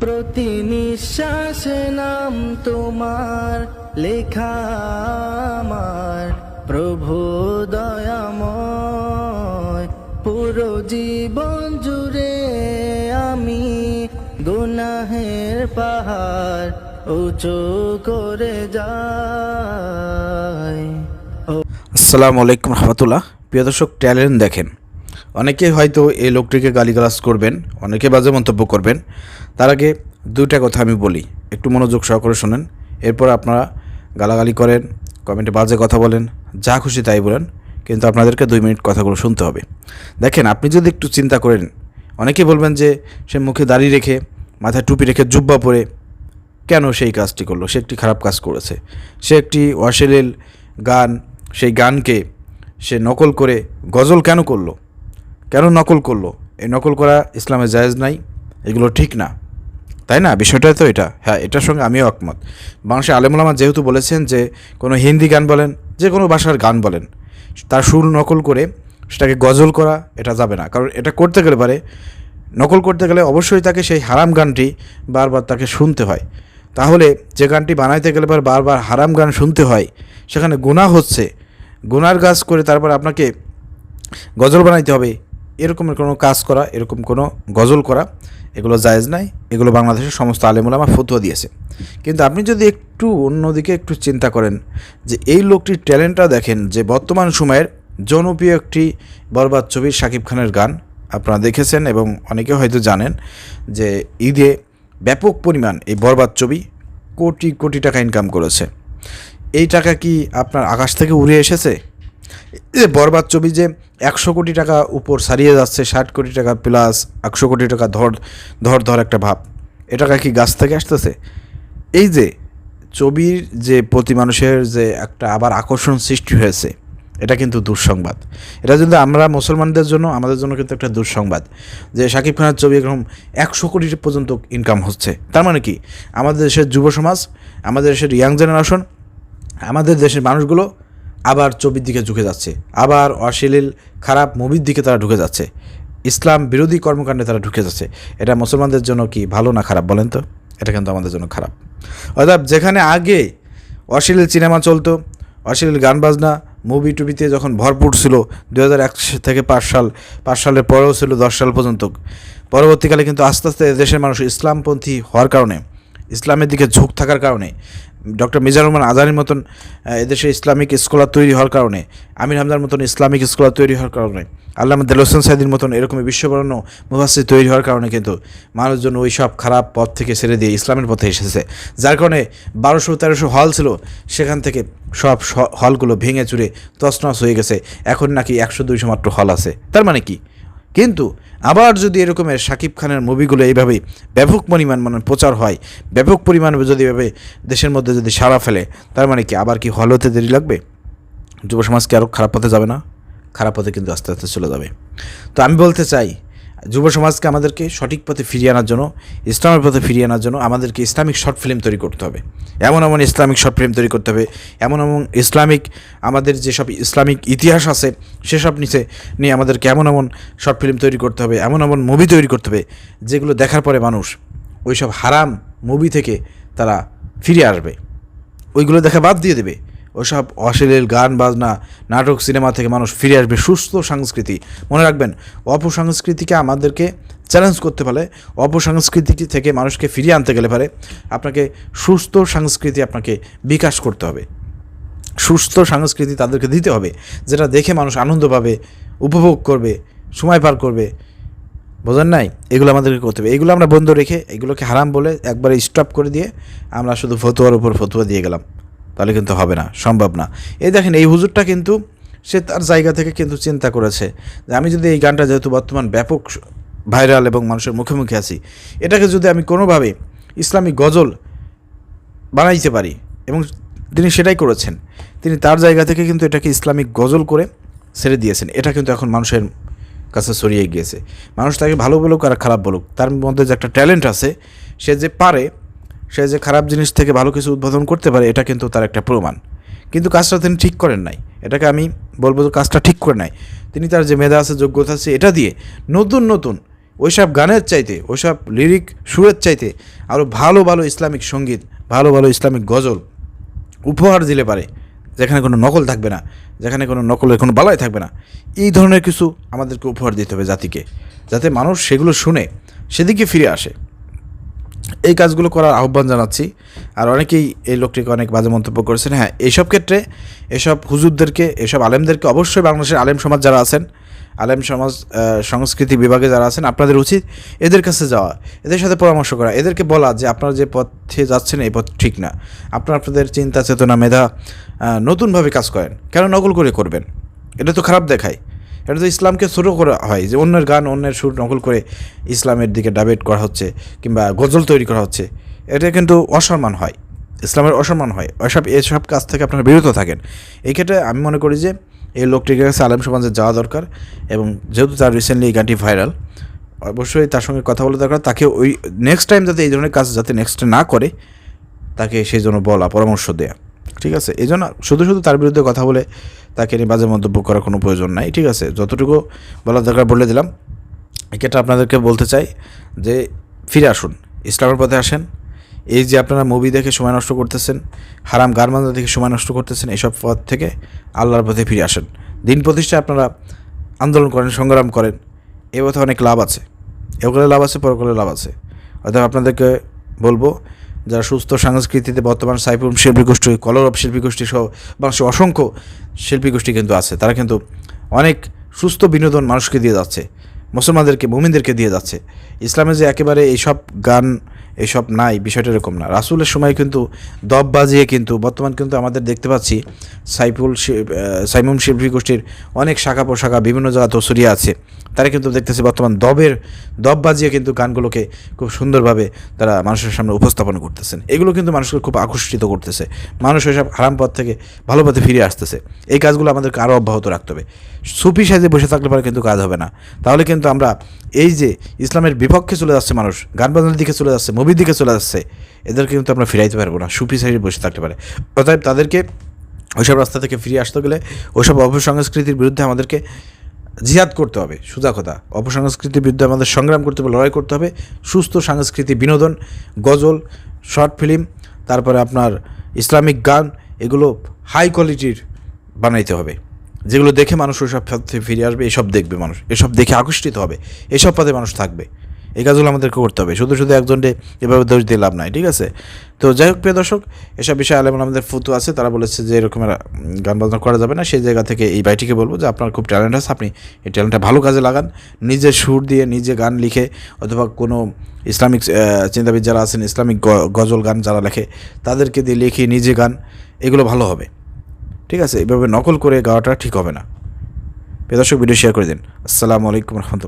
প্রতি নাম তোমার, লেখা আমার। প্রভু দয়াময়, পুরো জীবন জুড়ে আমি গুনাহের পাহাড় উঁচু করে যাই। আসসালামু আলাইকুম রহমতুল্লাহ। প্রিয় দর্শক, ট্যালেন্ট দেখেন। অনেকে হয়তো এই লোকটিকে গালিগালাজ করবেন, অনেকে বাজে মন্তব্য করবেন। তার আগে দুইটা কথা আমি বলি, একটু মনোযোগ সহকারে শোনেন। এরপর আপনারা গালাগালি করেন, কমেন্টে বাজে কথা বলেন, যা খুশি তাই বলেন, কিন্তু আপনাদেরকে দুই মিনিট কথাগুলো শুনতে হবে। দেখেন, আপনি যদি একটু চিন্তা করেন, অনেকে বলবেন যে সে মুখে দাড়ি রেখে, মাথায় টুপি রেখে জুব্বা পরে কেন সেই কাজটি করল? সে একটি খারাপ কাজ করেছে। সে একটি অশ্লীল গান, সেই গানকে সে নকল করে গজল কেন করল? কেন নকল করল? এই নকল করা ইসলামে জায়েজ নাই, এগুলো ঠিক না। তাই না? বিষয়টা তো এটা। হ্যাঁ এটার সঙ্গে আমিও একমত। বাংলাদেশে আলেমুলামা যেহেতু বলেছেন যে, কোনো হিন্দি গান বলেন, যে কোনো ভাষার গান বলেন, তার সুর নকল করে সেটাকে গজল করা, এটা যাবে না। কারণ এটা করতে গেলে পারে, নকল করতে গেলে অবশ্যই তাকে সেই হারাম গানটি বারবার তাকে শুনতে হয়। তাহলে যে গানটি বানাইতে গেলে পর বারবার হারাম গান শুনতে হয়, সেখানে গুণা হচ্ছে। গুনার কাজ করে তারপর আপনাকে গজল বানাইতে হবে এরকমের কোনো কাজ করা, এরকম কোনো গজল করা, এগুলো জায়েজ নাই। এগুলো বাংলাদেশের সমস্ত আলেমুলামা ফতুয়া দিয়েছে। কিন্তু আপনি যদি একটু অন্যদিকে একটু চিন্তা করেন যে এই লোকটির ট্যালেন্টটা দেখেন যে বর্তমান সময়ের জনপ্রিয় একটি বরবাদ ছবির শাকিব খানের গান আপনারা দেখেছেন এবং অনেকে হয়তো জানেন যে ঈদে ব্যাপক পরিমাণ এই বরবাদ ছবি কোটি কোটি টাকা ইনকাম করেছে। এই টাকা কি আপনার আকাশ থেকে উড়ে এসেছে? যে বরবাদ ছবি যে একশো কোটি টাকা উপর সারিয়ে যাচ্ছে, ষাট কোটি টাকা প্লাস একশো কোটি টাকা ধর ধর ধর একটা ভাব। এ টাকা কি গাছ থেকে আসতেছে? এই যে ছবির যে প্রতি মানুষের যে একটা আবার আকর্ষণ সৃষ্টি হয়েছে, এটা কিন্তু দুঃসংবাদ। এটা কিন্তু আমরা মুসলমানদের জন্য, আমাদের জন্য কিন্তু একটা দুঃসংবাদ যে শাকিব খানের ছবি এরকম একশো কোটি পর্যন্ত ইনকাম হচ্ছে। তার মানে কি? আমাদের দেশের যুব সমাজ আমাদের দেশের ইয়াং জেনারেশন আমাদের দেশের মানুষগুলো আবার ছবির দিকে ঝুঁকে যাচ্ছে। আবার অশ্লীল, খারাপ মুভির দিকে তারা ঢুকে যাচ্ছে। ইসলাম বিরোধী কর্মকাণ্ডে তারা ঢুকে যাচ্ছে। এটা মুসলমানদের জন্য কি ভালো না খারাপ বলেন তো? এটা কিন্তু আমাদের জন্য খারাপ। অর্থাৎ যেখানে আগে অশ্লীল সিনেমা চলতো, অশ্লীল গান বাজনা, মুভি টুভিতে যখন ভরপুর ছিল দু হাজার এক থেকে পাঁচ সাল, পাঁচ সালের পরেও ছিল, দশ সাল পর্যন্ত। পরবর্তীকালে কিন্তু আস্তে আস্তে দেশের মানুষ ইসলামপন্থী হওয়ার কারণে, ইসলামের দিকে ঝোঁক থাকার কারণে ডক্টর মিজানুর রহমান আজারির মতন এদেশে ইসলামিক স্কলার তৈরি হওয়ার কারণে, আমির হামদার মতন ইসলামিক স্কলার তৈরি হওয়ার কারণে আল্লাহ দেল হোসেন সাইদির মতন এরকমই বিশ্ববরণ্য মুহাসির তৈরি হওয়ার কারণে কিন্তু মানুষজন ওই সব খারাপ পথ থেকে ছেড়ে দিয়ে ইসলামের পথে এসেছে। যার কারণে বারোশো তেরোশো হল ছিল, সেখান থেকে সব হলগুলো ভেঙে চুরে তছনছ হয়ে গেছে। এখন নাকি একশো দুইশো মাত্র হল আছে। তার মানে কি? কিন্তু আবার যদি এরকমের শাকিব খানের মুভিগুলো এইভাবে ব্যাপক পরিমাণ মানে প্রচার হয়, ব্যাপক পরিমাণ যদি এভাবে দেশের মধ্যে যদি সারা ফেলে, তার মানে কি আবার কি হল হতে দেরি লাগবে? যুব সমাজকে আরও খারাপ পথে যাবে না? খারাপ পথে কিন্তু আস্তে আস্তে চলে যাবে। তো আমি বলতে চাই যুব সমাজকে আমাদেরকে সঠিক পথে ফিরিয়ে আনার জন্য, ইসলামের পথে ফিরিয়ে আনার জন্য আমাদেরকে ইসলামিক শর্ট ফিল্ম তৈরি করতে হবে। এমন এমন ইসলামিক শর্ট ফিল্ম তৈরি করতে হবে, এমন এমন ইসলামিক আমাদের যেসব ইসলামিক ইতিহাস আছে, সেসব নিচে নিয়ে আমাদেরকে এমন এমন শর্ট ফিল্ম তৈরি করতে হবে, এমন এমন মুভি তৈরি করতে হবে, যেগুলো দেখার পরে মানুষ ওইসব হারাম মুভি থেকে তারা ফিরে আসবে। ওইগুলো দেখা বাদ দিয়ে দেবে। ওসব অশ্লীল গান, বাজনা, নাটক, সিনেমা থেকে মানুষ ফিরে আসবে। সুস্থ সংস্কৃতি। মনে রাখবেন, অপসংস্কৃতিকে আমাদেরকে চ্যালেঞ্জ করতে পারে, অপসংস্কৃতি থেকে মানুষকে ফিরিয়ে আনতে গেলে পারে। আপনাকে সুস্থ সংস্কৃতি আপনাকে বিকাশ করতে হবে। সুস্থ সংস্কৃতি তাদেরকে দিতে হবে, যেটা দেখে মানুষ আনন্দ পাবে, উপভোগ করবে, সময় পার করবে। বোঝেন নাই? এগুলো আমাদেরকে করতে হবে। এগুলো আমরা বন্ধ রেখে এগুলোকে হারাম বলে একবারে স্টপ করে দিয়ে আমরা শুধু ফতুয়ার উপর ফতুয়া দিয়ে গেলাম। তাহলে কিন্তু হবে না, সম্ভব না। এই দেখেন, এই হুজুরটা কিন্তু সে তার জায়গা থেকে কিন্তু চিন্তা করেছে যে আমি যদি এই গানটা যেহেতু বর্তমান ব্যাপক ভাইরাল এবং মানুষের মুখে মুখে আছি, এটাকে যদি আমি কোনোভাবে ইসলামিক গজল বানাইতে পারি, এবং তিনি সেটাই করেছেন, তিনি তার জায়গা থেকে কিন্তু এটাকে ইসলামিক গজল করে ছেড়ে দিয়েছেন। এটা কিন্তু এখন মানুষের কাছে ছড়িয়ে গিয়েছে। মানুষ তাকে ভালো বলুক আর খারাপ বলুক, তার মধ্যে যে একটা ট্যালেন্ট আছে, সে যে পারে সে যে খারাপ জিনিস থেকে ভালো কিছু উদ্বোধন করতে পারে, এটা কিন্তু তার একটা প্রমাণ। কিন্তু কাজটা তিনি ঠিক করেন নাই। এটাকে আমি বলব যে কাজটা ঠিক করে নাই। তিনি তার যে মেধা আছে, যোগ্যতা আছে, এটা দিয়ে নতুন নতুন ওইসব গানের চাইতে, ওইসব লিরিক সুরের চাইতে আরও ভালো ভালো ইসলামিক সংগীত, ভালো ভালো ইসলামিক গজল উপহার দিলে পারে। যেখানে কোনো নকল থাকবে না, যেখানে কোনো নকলের কোনো বালাই থাকবে না। এই ধরনের কিছু আমাদেরকে উপহার দিতে হবে জাতিকে, যাতে মানুষ সেগুলো শুনে সেদিকে ফিরে আসে। এই কাজগুলো করার আহ্বান জানাচ্ছি। আর অনেকেই এই লোকটিকে অনেক বাজে মন্তব্য করেছেন। হ্যাঁ এইসব ক্ষেত্রে এসব হুজুরদেরকে, এসব আলেমদেরকে অবশ্যই বাংলাদেশের আলেম সমাজ যারা আছেন, আলেম সমাজ সংস্কৃতি বিভাগে যারা আছেন, আপনাদের উচিত এদের কাছে যাওয়া, এদের সাথে পরামর্শ করা, এদেরকে বলা যে আপনারা যে পথে যাচ্ছেন এই পথ ঠিক না। আপনারা আপনাদের চিন্তা, চেতনা, মেধা নতুনভাবে কাজ করেন। কেন নকল করে করবেন? এটা তো খারাপ দেখায়। এটা তো ইসলামকে শুরু করা হয়, যে অন্যের গান, অন্যের সুর নকল করে ইসলামের দিকে ডাবেট করা হচ্ছে, কিংবা গজল তৈরি করা হচ্ছে, এটা কিন্তু অসম্মান হয়, ইসলামের অসম্মান হয়। ওইসব এসব কাজ থেকে আপনারা বিরত থাকেন। এই ক্ষেত্রে আমি মনে করি যে এই লোকটির কাছে আলেম সমাজে যাওয়া দরকার, এবং যেহেতু তার রিসেন্টলি এই গানটি ভাইরাল অবশ্যই তার সঙ্গে কথা বলা দরকার, তাকে ওই নেক্সট টাইম যাতে এই ধরনের কাজ যাতে নেক্সট না করে, তাকে সেই জন্য বলা, পরামর্শ দেয়া। ঠিক আছে? এই জন্য শুধু শুধু তার বিরুদ্ধে কথা বলে তাকে নিয়ে বাজে মন্তব্য করার কোনো প্রয়োজন নাই, ঠিক আছে? যতটুকু বলার দরকার বলে দিলাম। এক্ষেত্রে আপনাদেরকে বলতে চাই যে, ফিরে আসুন, ইসলামের পথে আসেন। এই যে আপনারা মুভি দেখে সময় নষ্ট করতেছেন, হারাম গারমান্দা দেখে সময় নষ্ট করতেছেন এইসব পথ থেকে আল্লাহর পথে ফিরে আসেন। দিন প্রতিষ্ঠায় আপনারা আন্দোলন করেন, সংগ্রাম করেন, এ পথে অনেক লাভ আছে। এগুলো লাভ আছে পরকালে লাভ আছে। অর্থাৎ আপনাদেরকে বলব যারা সুস্থ সংস্কৃতিতে বর্তমান সাইফুল শিল্পী গোষ্ঠী কলরব শিল্পী গোষ্ঠী সহ বাংলাদেশের অসংখ্য শিল্পী গোষ্ঠী কিন্তু আছে। তারা কিন্তু অনেক সুস্থ বিনোদন মানুষকে দিয়ে যাচ্ছে, মুসলমানদেরকে, মুমিনদেরকে দিয়ে যাচ্ছে। ইসলামে যে একেবারে এইসব গান এইসব নাই, বিষয়টা এরকম না। রাসুলের সময় কিন্তু দব বাজিয়ে কিন্তু, বর্তমান কিন্তু আমাদের দেখতে পাচ্ছি সাইফুল সাইমুম শিল্পী গোষ্ঠীর অনেক শাখা পোশাখা বিভিন্ন জায়গা তো ছড়িয়ে আছে। তারা কিন্তু দেখতেছে বর্তমান দবের, দব বাজিয়ে কিন্তু গানগুলোকে খুব সুন্দরভাবে তারা মানুষের সামনে উপস্থাপন করতেছেন। এগুলো কিন্তু মানুষকে খুব আকর্ষিত করতেছে। মানুষ ওইসব হারাম পথ থেকে ভালো পথে ফিরে আসতেছে। এই কাজগুলো আমাদেরকে আরও অব্যাহত রাখতে হবে। সুফি সাজে বসে থাকলে পরে কিন্তু কাজ হবে না। তাহলে কিন্তু আমরা এই যে ইসলামের বিপক্ষে চলে যাচ্ছে মানুষ, গান বাজনার দিকে চলে যাচ্ছে মুভির দিকে চলে যাচ্ছে এদেরকে কিন্তু আমরা ফিরাইতে পারব না, সুফি সাইডে বসে থাকতে পারে। অতএব তাদেরকে ওইসব রাস্তা থেকে ফিরে আসতে গেলে ওইসব অপসংস্কৃতির বিরুদ্ধে আমাদেরকে জিহাদ করতে হবে, সোজা কথা। অপসংস্কৃতির বিরুদ্ধে আমাদের সংগ্রাম করতে হবে, লড়াই করতে হবে, সুস্থ সংস্কৃতি বিনোদন, গজল, শর্ট ফিল্ম, তারপরে আপনার ইসলামিক গান, এগুলো হাই কোয়ালিটির বানাইতে হবে। যেগুলো দেখে মানুষ ওইসব ফিরে আসবে, এসব দেখবে মানুষ, এসব দেখে আকর্ষিত হবে, এসব পথে মানুষ থাকবে। এই কাজগুলো আমাদেরকে করতে হবে। শুধু শুধু একজনকে এভাবে দোষ দিয়ে লাভ নাই, ঠিক আছে? তো যাই হোক প্রিয় দর্শক, এসব বিষয়ে আলেমন আমাদের ফুতু আছে। তারা বলেছে যে এরকমের গান বাজনা করা যাবে না। সেই জায়গা থেকে এই ভাইটিকে বলব যে আপনার খুব ট্যালেন্ট আছে, আপনি এই ট্যালেন্টটা ভালো কাজে লাগান। নিজে সুর দিয়ে নিজে গান লিখে অথবা কোনো ইসলামিক চিন্তাবিদ যারা আছেন, ইসলামিক গজল গান যারা লেখে, তাদেরকে দিয়ে লিখে নিজে গান, এগুলো ভালো হবে। ঠিক আছে? এভাবে নকল করে গাওয়াটা ঠিক হবে না। প্রিয় দর্শক ভিডিও শেয়ার করে দিন। আসসালামু আলাইকুম রহমতুল্লাহ।